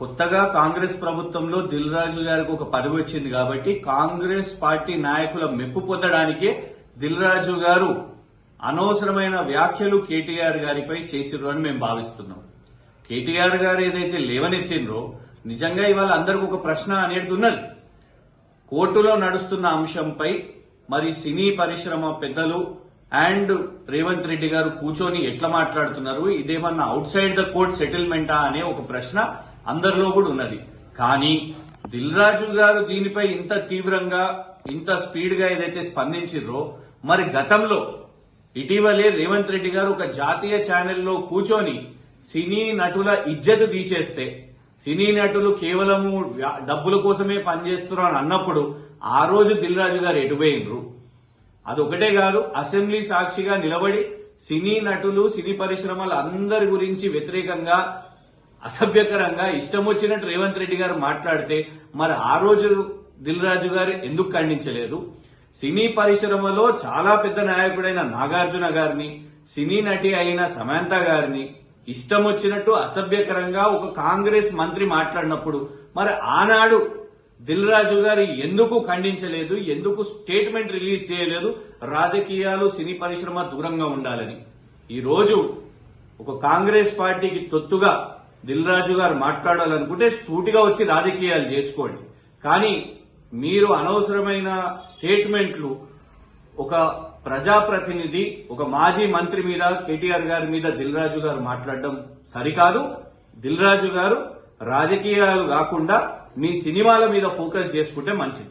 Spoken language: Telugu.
కొత్తగా కాంగ్రెస్ ప్రభుత్వంలో దిల్ రాజు గారికి ఒక పదవి వచ్చింది కాబట్టి కాంగ్రెస్ పార్టీ నాయకుల మెప్పు పొందడానికే దిల్ రాజు గారు అనవసరమైన వ్యాఖ్యలు కేటీఆర్ గారిపై చేసిరు అని మేము భావిస్తున్నాం. కేటీఆర్ గారు ఏదైతే లేవనెత్తిండ్రో నిజంగా ఇవాళ అందరికి ఒక ప్రశ్న అనేది ఉన్నది. కోర్టులో నడుస్తున్న అంశంపై మరి సినీ పరిశ్రమ పెద్దలు అండ్ రేవంత్ రెడ్డి గారు కూర్చొని ఎట్లా మాట్లాడుతున్నారు? ఇదేమన్నా అవుట్ సైడ్ ద కోర్ట్ సెటిల్మెంటా అనే ఒక ప్రశ్న అందరిలో కూడా ఉన్నది. కానీ దిల్ రాజు గారు దీనిపై ఇంత తీవ్రంగా ఇంత స్పీడ్గా ఏదైతే స్పందించిర్రో మరి గతంలో ఇటీవలే రేవంత్ రెడ్డి గారు ఒక జాతీయ ఛానల్లో కూర్చొని సినీ నటుల ఇజ్జత్ తీసేస్తే సినీ నటులు కేవలము డబ్బుల కోసమే పనిచేస్తున్నారు అని అన్నప్పుడు ఆ రోజు దిల్ రాజు గారు ఎటుపోయినరు అదొకటే కాదు అసెంబ్లీ సాక్షిగా నిలబడి సినీ నటులు సినీ పరిశ్రమల అందరి గురించి వ్యతిరేకంగా అసభ్యకరంగా ఇష్టం వచ్చినట్టు రేవంత్ రెడ్డి గారు మాట్లాడితే మరి ఆ రోజు దిల్ రాజు గారు ఎందుకు ఖండించలేదు? సినీ పరిశ్రమలో చాలా పెద్ద నాయకుడైన నాగార్జున గారిని సినీ నటి అయిన సమాంత గారిని ఇష్టం వచ్చినట్టు అసభ్యకరంగా ఒక కాంగ్రెస్ మంత్రి మాట్లాడినప్పుడు మరి ఆనాడు దిల్ రాజు గారు ఎందుకు ఖండించలేదు? ఎందుకు స్టేట్మెంట్ రిలీజ్ చేయలేదు? రాజకీయాలు సినీ పరిశ్రమ దూరంగా ఉండాలని. ఈ రోజు ఒక కాంగ్రెస్ పార్టీకి తొత్తుగా దిల్ రాజు గారు మాట్లాడాలనుకుంటే సూటిగా వచ్చి రాజకీయాలు చేసుకోండి. కానీ మీరు అనవసరమైన స్టేట్మెంట్లు ఒక ప్రజాప్రతినిధి ఒక మాజీ మంత్రి మీద కేటీఆర్ గారి మీద దిల్ రాజు గారు మాట్లాడడం సరికాదు. దిల్ రాజు గారు రాజకీయాలు కాకుండా మీ సినిమాల మీద ఫోకస్ చేసుకుంటే మంచిది.